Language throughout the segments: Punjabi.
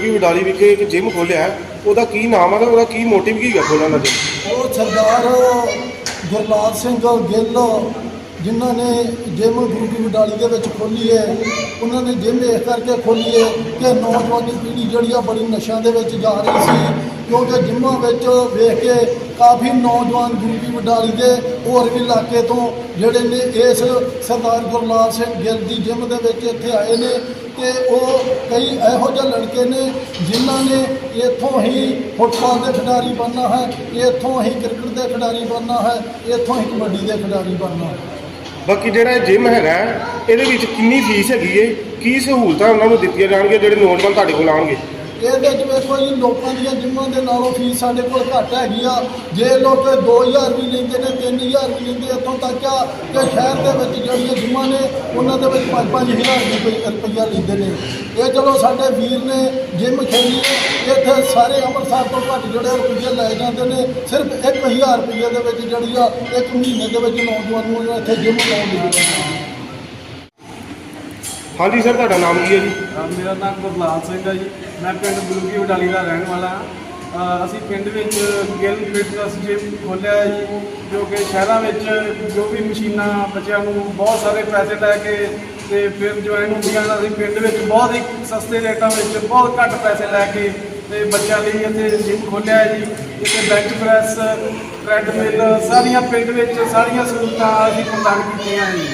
ਕੀ ਵਡਾਲੀ ਵਿਖੇ ਇੱਕ ਜਿਮ ਖੋਲਿਆ ਹੈ। ਉਹਦਾ ਕੀ ਨਾਮ ਹੈ ਤੇ ਉਹਦਾ ਕੀ ਮੋਟਿਵ ਕੀ ਹੈ ਖੋਲ੍ਹਣ ਦਾ? ਜਿਮ ਉਹ ਸਰਦਾਰ ਗੁਰਲਾਲ ਸਿੰਘ ਗਿੱਲ, ਜਿਨ੍ਹਾਂ ਨੇ ਜਿਮ ਗੁਰੂ ਕੀ ਵਡਾਲੀ ਦੇ ਵਿੱਚ ਖੋਲ੍ਹੀ ਹੈ, ਉਹਨਾਂ ਨੇ ਜਿਮ ਇਸ ਕਰਕੇ ਖੋਲੀ ਹੈ ਕਿ ਨੌਜਵਾਨੀ ਪੀੜ੍ਹੀ ਜਿਹੜੀ ਆ ਬੜੀ ਨਸ਼ਿਆਂ ਦੇ ਵਿੱਚ ਜਾ ਰਹੀ ਸੀ, ਕਿਉਂਕਿ ਜਿੰਮਾਂ ਵਿੱਚ ਵੇਖ ਕੇ ਕਾਫੀ ਨੌਜਵਾਨ ਗੁਰੂ ਵਡਾਲੀ ਦੇ ਹੋਰ ਵੀ ਇਲਾਕੇ ਤੋਂ ਜਿਹੜੇ ਨੇ ਇਸ ਸਰਦਾਰ ਗੁਰਲਾਲ ਸਿੰਘ ਗਿੱਲ ਦੀ ਜਿੰਮ ਦੇ ਵਿੱਚ ਇੱਥੇ ਆਏ ਨੇ ਤੇ ਉਹ ਕਈ ਇਹੋ ਜਿਹੇ ਲੜਕੇ ਨੇ ਜਿਨ੍ਹਾਂ ਨੇ ਇੱਥੋਂ ਹੀ ਫੁੱਟਬਾਲ ਦੇ ਖਿਡਾਰੀ ਬਣਨਾ ਹੈ, ਇੱਥੋਂ ਹੀ ਕ੍ਰਿਕਟ ਦੇ ਖਿਡਾਰੀ ਬਣਨਾ ਹੈ, ਇੱਥੋਂ ਹੀ ਕਬੱਡੀ ਦੇ ਖਿਡਾਰੀ ਬਣਨਾ ਹੈ। ਬਾਕੀ ਜਿਹੜਾ ਇਹ ਜਿਮ ਹੈਗਾ, ਇਹਦੇ ਵਿੱਚ ਕਿੰਨੀ ਫੀਸ ਹੈਗੀ ਹੈ ਕੀ ਸਹੂਲਤਾਂ ਉਹਨਾਂ ਨੂੰ ਦਿੱਤੀਆਂ ਜਾਣਗੀਆਂ, ਜਿਹੜੇ ਨੌਜਵਾਨ ਤੁਹਾਡੇ ਕੋਲ ਆਉਣਗੇ? ਇਹਦੇ ਵਿੱਚ ਵੇਖੋ ਜੀ, ਲੋਕਾਂ ਦੀਆਂ ਜਿੰਮਾਂ ਦੇ ਨਾਲੋਂ ਫੀਸ ਸਾਡੇ ਕੋਲ ਘੱਟ ਹੈਗੀ ਆ। ਜੇ ਲੋਕ 2000 ਵੀ ਲੈਂਦੇ ਨੇ 3000 ਵੀ ਲੈਂਦੇ ਇੱਥੋਂ ਤੱਕ ਆ ਕਿ ਸ਼ਹਿਰ ਦੇ ਵਿੱਚ ਜਿਹੜੀਆਂ ਜਿੰਮਾਂ ਨੇ, ਉਹਨਾਂ ਦੇ ਵਿੱਚ 5-5000 ਰੁਪਈਆ ਲੈਂਦੇ ਨੇ। ਇਹ ਚਲੋ ਸਾਡੇ ਵੀਰ ਨੇ ਜਿੰਮ ਖੇਲੀ ਇੱਥੇ ਸਾਰੇ ਅੰਮ੍ਰਿਤਸਰ ਤੋਂ ਘੱਟ ਜਿਹੜੇ ਰੁਪਈਏ ਲੈ ਜਾਂਦੇ ਨੇ, ਸਿਰਫ 1000 ਰੁਪਈਏ ਦੇ ਵਿੱਚ ਜਿਹੜੀ ਆ ਇੱਕ ਮਹੀਨੇ ਦੇ ਵਿੱਚ ਨੌਜਵਾਨ ਨੂੰ ਇੱਥੇ ਜਿੰਮ ਲਾਉਣ ਦੀ ਹਾਂਜੀ ਸਰ ਤੁਹਾਡਾ ਨਾਮ ਕੀ ਹੈ ਜੀ? ਅ, ਮੇਰਾ ਨਾਮ ਗੁਰਲਾਲ ਸਿੰਘ ਹੈ ਜੀ। ਮੈਂ ਪਿੰਡ ਗੁਰੂਕੀ ਵਡਾਲੀ ਦਾ ਰਹਿਣ ਵਾਲਾ ਹਾਂ। ਅ, ਅਸੀਂ ਪਿੰਡ ਵਿੱਚ ਗਿੱਲ ਫਿਟਨੈਸ ਜਿਮ ਖੋਲ੍ਹਿਆ ਹੈ ਜੀ ਜੋ ਕਿ ਸ਼ਹਿਰਾਂ ਵਿੱਚ ਜੋ ਵੀ ਮਸ਼ੀਨਾਂ ਬੱਚਿਆਂ ਨੂੰ ਬਹੁਤ ਸਾਰੇ ਪੈਸੇ ਲੈ ਕੇ ਤੇ ਫਿਰ ਜੁਆਇਨ ਹੁੰਦੀਆਂ ਹਨ ਅਸੀਂ ਪਿੰਡ ਵਿੱਚ ਬਹੁਤ ਹੀ ਸਸਤੇ ਰੇਟਾਂ ਵਿੱਚ ਬਹੁਤ ਘੱਟ ਪੈਸੇ ਲੈ ਕੇ ਤੇ ਬੱਚਿਆਂ ਲਈ ਇੱਥੇ ਜਿਮ ਖੋਲ੍ਹਿਆ ਹੈ ਜੀ। ਇੱਥੇ ਬੈਂਚ ਪ੍ਰੈਸ ਟ੍ਰੈਡਮਿਲ ਸਾਰੀਆਂ ਪਿੰਡ ਵਿੱਚ ਸਾਰੀਆਂ ਸਹੂਲਤਾਂ ਅਸੀਂ ਪ੍ਰਦਾਨ ਕੀਤੀਆਂ ਹੈ ਜੀ।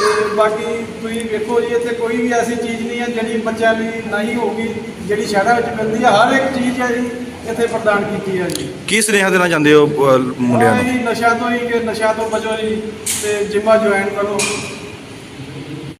ਤੇ ਬਾਕੀ ਤੁਸੀਂ ਵੇਖੋ ਜੀ ਇੱਥੇ ਕੋਈ ਵੀ ਐਸੀ ਚੀਜ਼ ਨਹੀਂ ਹੈ ਜਿਹੜੀ ਬੱਚਿਆਂ ਲਈ ਨਹੀਂ ਹੋਊਗੀ ਜਿਹੜੀ ਸ਼ਹਿਰਾਂ ਵਿੱਚ ਮਿਲਦੀ ਹੈ। ਹਰ ਇੱਕ ਚੀਜ਼ ਹੈ ਜੀ ਇੱਥੇ ਪ੍ਰਦਾਨ ਕੀਤੀ ਹੈ ਜੀ। ਕੀ ਸੁਨੇਹਾ ਦੇਣਾ ਚਾਹੁੰਦੇ ਹੋ ਅਹ, ਮੁੰਡਿਆਂ ਨੂੰ? ਜੀ ਨਸ਼ਾ ਤੋਂ ਹੀ ਕਿ ਨਸ਼ਾ ਤੋਂ ਬਚੋ ਜੀ ਤੇ ਜਿੰਮਾ ਜੁਆਇਨ ਕਰੋ।